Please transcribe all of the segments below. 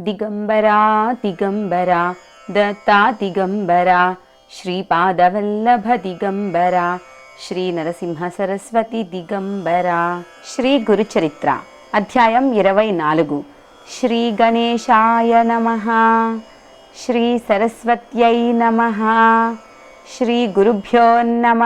దిగంబరా దిగంబరా దత్తా దిగంబరా శ్రీపాదవల్లభ దిగంబరా శ్రీ నరసింహ సరస్వతి దిగంబరా శ్రీ గురుచరిత్ర అధ్యాయం ఇరవై నాలుగు శ్రీ గణేశాయ నమ శ్రీ సరస్వత్యై నమ శ్రీ గురుభ్యో నమ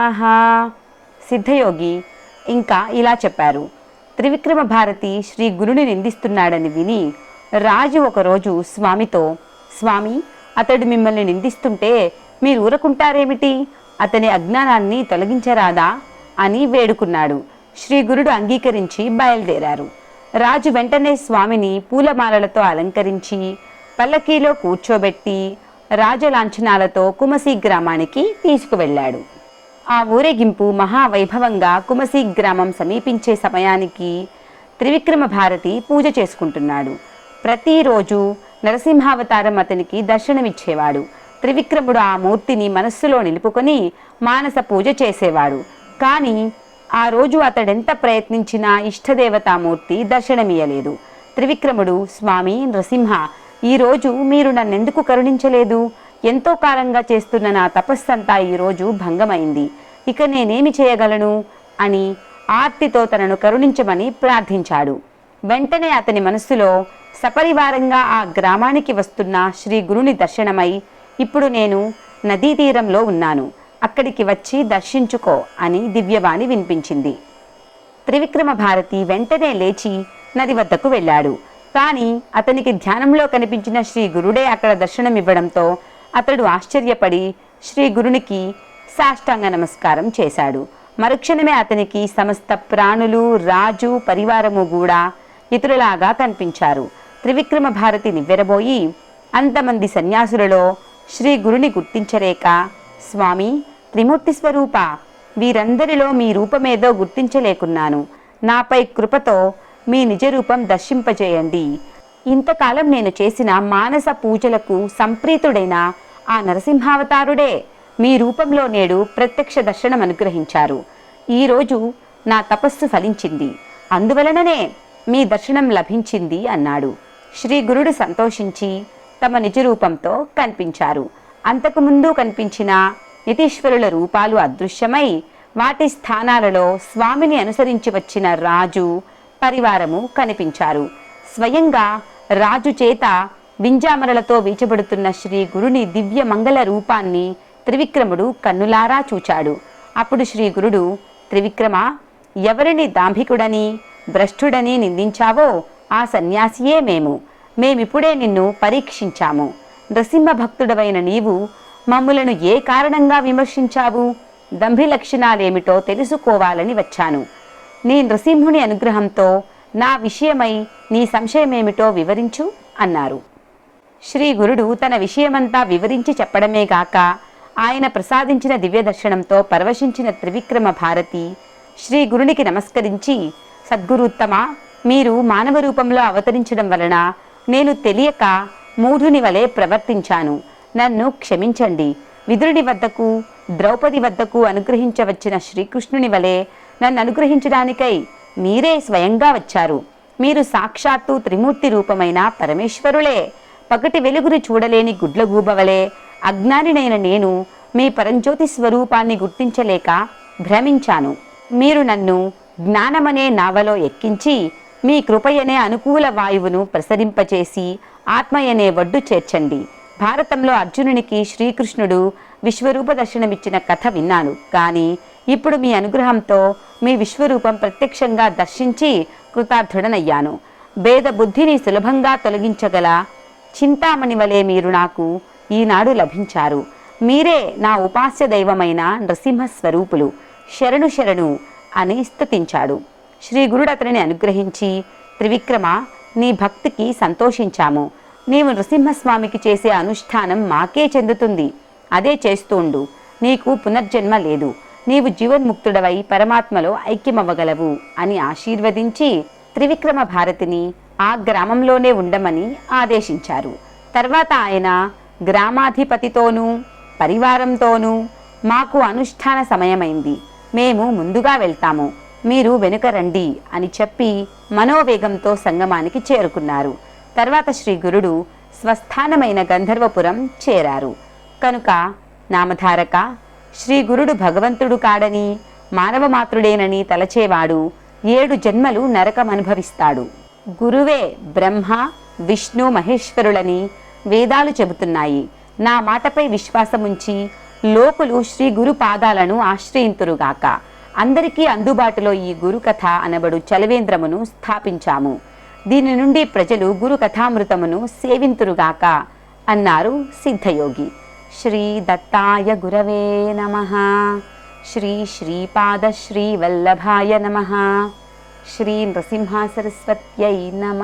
సిద్ధయోగి ఇంకా ఇలా చెప్పారు. త్రివిక్రమ భారతి శ్రీ గురుని నిందిస్తున్నాడని విని రాజు ఒకరోజు స్వామితో స్వామి అతడు మిమ్మల్ని నిందిస్తుంటే మీరు ఊరకుంటారేమిటి? అతని అజ్ఞానాన్ని తొలగించరాదా? అని వేడుకున్నాడు. శ్రీ గురుడు అంగీకరించి బయలుదేరారు. రాజు వెంటనే స్వామిని పూలమాలలతో అలంకరించి పల్లకీలో కూర్చోబెట్టి రాజలాంఛనాలతో కుమసి గ్రామానికి తీసుకువెళ్ళాడు. ఆ ఊరేగింపు మహావైభవంగా కుమసి గ్రామం సమీపించే సమయానికి త్రివిక్రమ భారతి పూజ చేసుకుంటున్నాడు. ప్రతిరోజు నరసింహావతారం అతనికి దర్శనమిచ్చేవాడు. త్రివిక్రముడు ఆ మూర్తిని మనస్సులో నిలుపుకొని మానస పూజ చేసేవాడు. కానీ ఆ రోజు అతడెంత ప్రయత్నించినా ఇష్టదేవతామూర్తి దర్శనమియ్యలేదు. త్రివిక్రముడు స్వామి నృసింహ ఈరోజు మీరు నన్నెందుకు కరుణించలేదు? ఎంతో కాలంగా చేస్తున్న నా తపస్సంతా ఈరోజు భంగమైంది. ఇక నేనేమి చేయగలను అని ఆర్తితో తనను కరుణించమని ప్రార్థించాడు. వెంటనే అతని మనస్సులో సపరివారంగా ఆ గ్రామానికి వస్తున్న శ్రీ గురుని దర్శనమై ఇప్పుడు నేను నదీ తీరంలో ఉన్నాను. అక్కడికి వచ్చి దర్శించుకో అని దివ్యవాణి వినిపించింది. త్రివిక్రమ భారతి వెంటనే లేచి నది వద్దకు వెళ్ళాడు. కానీ అతనికి ధ్యానంలో కనిపించిన శ్రీ గురుడే అక్కడ దర్శనమివ్వడంతో అతడు ఆశ్చర్యపడి శ్రీ గురునికి సాష్టాంగ నమస్కారం చేశాడు. మరుక్షణమే అతనికి సమస్త ప్రాణులు రాజు పరివారము కూడా ఇతరులాగా కనిపించారు. త్రివిక్రమ భారతి నివ్వెరబోయి అంతమంది సన్యాసులలో శ్రీ గురుని గుర్తించలేక స్వామి త్రిమూర్తి స్వరూప వీరందరిలో మీ రూపమేదో గుర్తించలేకున్నాను. నాపై కృపతో మీ నిజరూపం దర్శింపజేయండి. ఇంతకాలం నేను చేసిన మానస పూజలకు సంప్రీతుడైన ఆ నరసింహావతారుడే మీ రూపంలో నేడు ప్రత్యక్ష దర్శనం అనుగ్రహించారు. ఈరోజు నా తపస్సు ఫలించింది. అందువలననే మీ దర్శనం లభించింది అన్నాడు. శ్రీ గురుడు సంతోషించి తమ నిజ రూపంతో కనిపించారు. అంతకుముందు కనిపించిన నితీశ్వరుల రూపాలు అదృశ్యమై వాటి స్థానాలలో స్వామిని అనుసరించి వచ్చిన రాజు పరివారము కనిపించారు. స్వయంగా రాజు చేత వింజామరలతో వీచబడుతున్న శ్రీ గురుని దివ్య మంగళ రూపాన్ని త్రివిక్రముడు కన్నులారా చూచాడు. అప్పుడు శ్రీ గురుడు త్రివిక్రమ ఎవరిని దాంభికుడని భ్రష్టుడని నిందించావో ఆ సన్యాసియే మేము. మేమిప్పుడే నిన్ను పరీక్షించాము. నృసింహ భక్తుడవైన నీవు మమ్ములను ఏ కారణంగా విమర్శించావు? దంభి లక్షణాలేమిటో తెలుసుకోవాలని వచ్చాను. నీ నృసింహుని అనుగ్రహంతో నా విషయమై నీ సంశయమేమిటో వివరించు అన్నారు. శ్రీ గురుడు తన విషయమంతా వివరించి చెప్పడమే గాక ఆయన ప్రసాదించిన దివ్య దర్శనంతో పరవశించిన త్రివిక్రమ భారతి శ్రీ గురునికి నమస్కరించి సద్గురుత్తమ మీరు మానవ రూపంలో అవతరించడం వలన నేను తెలియక మూఢుని వలె ప్రవర్తించాను. నన్ను క్షమించండి. విదురుడి వద్దకు ద్రౌపది వద్దకు అనుగ్రహించవచ్చిన శ్రీకృష్ణుని వలె నన్ను అనుగ్రహించడానికై మీరే స్వయంగా వచ్చారు. మీరు సాక్షాత్తు త్రిమూర్తి రూపమైన పరమేశ్వరులే. పగటి వెలుగును చూడలేని గుడ్లగూబవలే అజ్ఞానినైన నేను మీ పరంజ్యోతి స్వరూపాన్ని గుర్తించలేక భ్రమించాను. మీరు నన్ను జ్ఞానమనే నావలో ఎక్కించి మీ కృపయనే అనుకూల వాయువును ప్రసరింపచేసి ఆత్మయనే వడ్డు చేర్చండి. భారతంలో అర్జునునికి శ్రీకృష్ణుడు విశ్వరూప దర్శనమిచ్చిన కథ విన్నాను. కానీ ఇప్పుడు మీ అనుగ్రహంతో మీ విశ్వరూపం ప్రత్యక్షంగా దర్శించి కృతార్థుడనయ్యాను. భేద బుద్ధిని సులభంగా తొలగించగల చింతామణి వలె మీరు నాకు ఈనాడు లభించారు. మీరే నా ఉపాస్య దైవమైన నృసింహ స్వరూపులు శరణు శరణు అని స్థుతించాడు. శ్రీ గురుడు అతనిని అనుగ్రహించి త్రివిక్రమ నీ భక్తికి సంతోషించాము. నీవు నృసింహస్వామికి చేసే అనుష్ఠానం మాకే చెందుతుంది. అదే చేస్తుండు. నీకు పునర్జన్మ లేదు. నీవు జీవన్ముక్తుడవై పరమాత్మలో ఐక్యమవ్వగలవు అని ఆశీర్వదించి త్రివిక్రమ భారతిని ఆ గ్రామంలోనే ఉండమని ఆదేశించారు. తర్వాత ఆయన గ్రామాధిపతితోనూ పరివారంతోనూ మాకు అనుష్ఠాన సమయమైంది. మేము ముందుగా వెళ్తాము. మీరు వెనుక రండి అని చెప్పి మనోవేగంతో సంగమానికి చేరుకున్నారు. తర్వాత శ్రీ గురుడు స్వస్థానమైన గంధర్వపురం చేరారు. కనుక నామధారక శ్రీ గురుడు భగవంతుడు కాడని మానవ తలచేవాడు ఏడు జన్మలు నరకం అనుభవిస్తాడు. గురువే బ్రహ్మ విష్ణు మహేశ్వరులని వేదాలు చెబుతున్నాయి. నా మాటపై విశ్వాసముంచి లోకులు శ్రీ గురు పాదాలను ఆశ్రయింతురుగాక. అందరికీ అందుబాటులో ఈ గురుకథ అనబడు చలవేంద్రమును స్థాపించాము. దీని నుండి ప్రజలు గురు కథామృతమును సేవింతురుగాక అన్నారు సిద్ధయోగి. శ్రీ దత్తాయ గురవే నమ. శ్రీ శ్రీపాద శ్రీ వల్లభాయ నమ. శ్రీ నృసింహ సరస్వత్యై నమ.